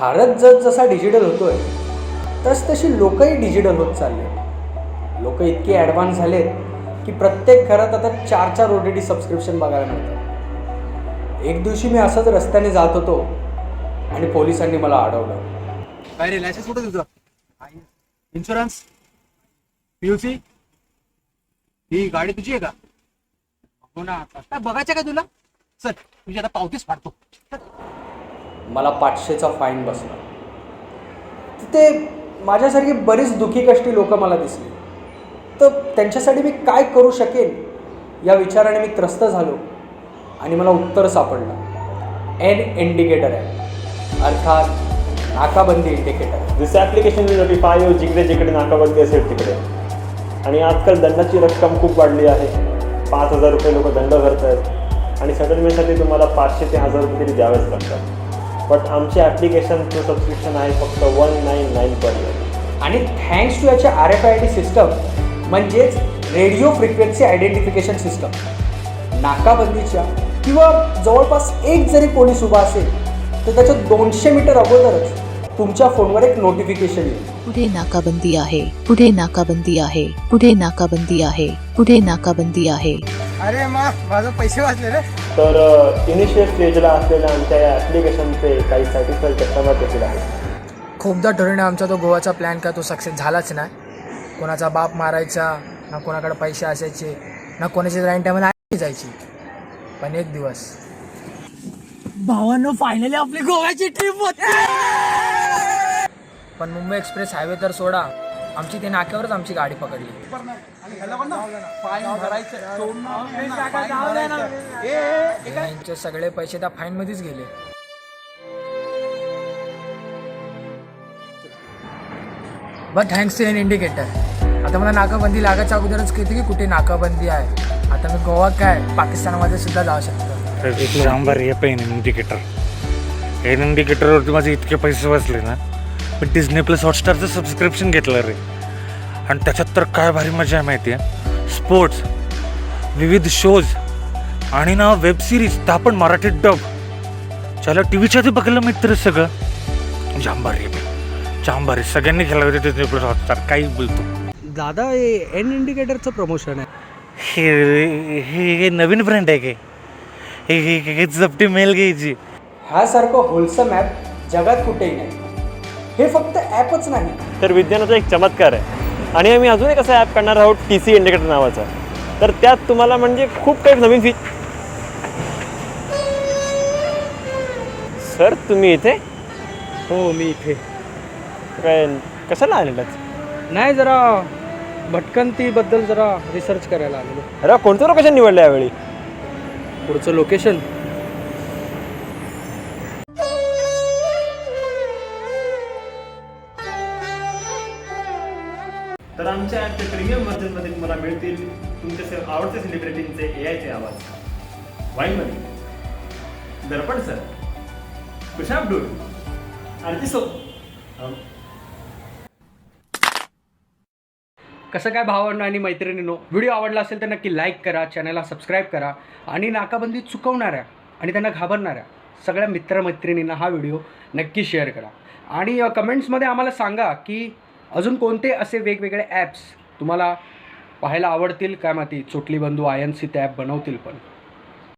भारत जर जसा डिजिटल होतोय तस तशी लोकही डिजिटल होत चालले. लोक इतके ॲडव्हान्स झालेत की प्रत्येक घरात आता चार चार ओ टी टी सबस्क्रिप्शन बघायला मिळतं एक दिवशी मी असंच रस्त्याने जात होतो आणि पोलिसांनी मला अडवलं. काय रे लायसन्स कुठं तुझं? इन्शुरन्स पीयूसी ही गाडी तुझी आहे का? हो ना. बघायचं का तुला? चल तुझी आता पावतीच फाडतो. मला पाचशेचा फाईन बसला. तिथे माझ्यासारखी बरीच दुःखी कष्टी लोक मला दिसली. तर त्यांच्यासाठी मी काय करू शकेन या विचाराने मी त्रस्त झालो आणि मला उत्तर सापडलं. एन इंडिकेटर आहे अर्थात नाकाबंदी इंडिकेटर दिस ॲप्लिकेशन नोटिफाय जिकडे जिकडे नाकाबंदी असेल तिकडे. आणि आजकाल दंडाची रक्कम खूप वाढली आहे. पाच हजार रुपये लोक दंड भरत आहेत आणि सेटलमेंटसाठी तुम्हाला पाचशे ते हजार रुपये तरी द्यावेच लागतात. बट आमचे ॲप्लिकेशनचं सबस्क्रिप्शन आहे फक्त one nine nine per year आणि थँक्स टू याचे R F I D system म्हणजेच रेडिओ फ्रिक्वेन्सी आयडेंटिफिकेशन सिस्टम नाकाबंदीच्या किंवा जवळपास एक जरी पोलीस उभा असेल तर त्याच्या दोनशे मीटर अगोदरच तुमच्या फोनवर एक नोटिफिकेशन येईल. पुढे नाकाबंदी आहे पुढे नाकाबंदी आहे पुढे नाकाबंदी आहे पुढे नाकाबंदी आहे. अरे मा माझं पैसे वाचले रे. तर इनिशियल स्टेजला असलेल्या आमच्या या ॲप्लिकेशनचे काही सॅटिस्फाईड कस्टमर देखील आहेत. खूपदा ठरवणे आमचा तो गोवाचा प्लॅन का तो सक्सेस झालाच नाही. कोणाचा बाप मारायचा ना कोणाकडे पैसे असायचे ना कोणाची राईन टायमाला जायची. पण एक दिवस. भावानं फायनली आपली गोव्याची ट्रिप होती! पण मुंबई एक्सप्रेस हायवे तर सोडा. आमची ते नाक्यावरच आमची गाडी पकडली. यांचे सगळे पैसे त्या फाईन मध्येच गेले. But thanks to N indicator आता मला नाकाबंदी लागायच्या अगोदरच कळते की कुठे नाकाबंदी आहे. आता मी गोवा काय पाकिस्तानमध्ये सुद्धा जाऊ शकतो. एक हे पेन इंडिकेटर एन इंडिकेटरवरती माझे इतके पैसे वाचले ना. पण डिझनी प्लस हॉटस्टारचं सबस्क्रिप्शन घेतलं रे. आणि त्याच्यात तर काय भारी मजा आहे माहिती आहे स्पोर्ट्स विविध शोज आणि ना वेब सिरीज त्या पण मराठीत डब त्याला टी व्हीच्या आधी बघायला मिळतं रे सगळं. जांभारी जांभारी सगळ्यांनी खेळला होते प्लस हॉटस्टार काही बोलतो. दादा हे एन इंडिकेटरचं प्रमोशन आहे. हे हे हे नवीन ब्रँड आहे काय हे हे- हे जपटी मेल घ्यायची. ह्यासारखं होलसम ॲप जगात कुठेही नाही. हे फक्त ॲपच नाही. तर विज्ञानाचा एक चमत्कार आहे. आणि आम्ही अजून एक असा ॲप काढणार आहोत टी सी इंडिकेटर नावाचा. तर त्यात तुम्हाला म्हणजे खूप काही नवीन फी सर तुम्ही इथे? हो मी इथे. काय कशाला आलेलात? नाही जरा भटकंतीबद्दल जरा रिसर्च करायला आलेलो. अरे कोणतं लोकेशन निवडलं यावेळी? पुढचं लोकेशन तर आमच्या ॲपच्या प्रीमियम व्हर्जनमध्ये तुम्हाला मिळतील तुमच्या से- आवडत्या सेलिब्रिटींचे ए आयचे आवाज. वाईमध्ये दर्पण सर कुशाब अब्दुल आरती सो कसं काय भावांना आणि मैत्रिणींनो? व्हिडिओ आवडला असेल तर नक्की लाईक करा चॅनलला सबस्क्राईब करा आणि नाकाबंदी चुकवणाऱ्या आणि त्यांना घाबरणाऱ्या सगळ्या मित्रमैत्रिणींना हा व्हिडिओ नक्की शेअर करा. आणि कमेंट्समध्ये आम्हाला सांगा की अजून कोणते असे वेगवेगळे ॲप्स तुम्हाला पाहायला आवडतील? काय माहिती चोटली बंधू आय एन सी ते ॲप बनवतील पण.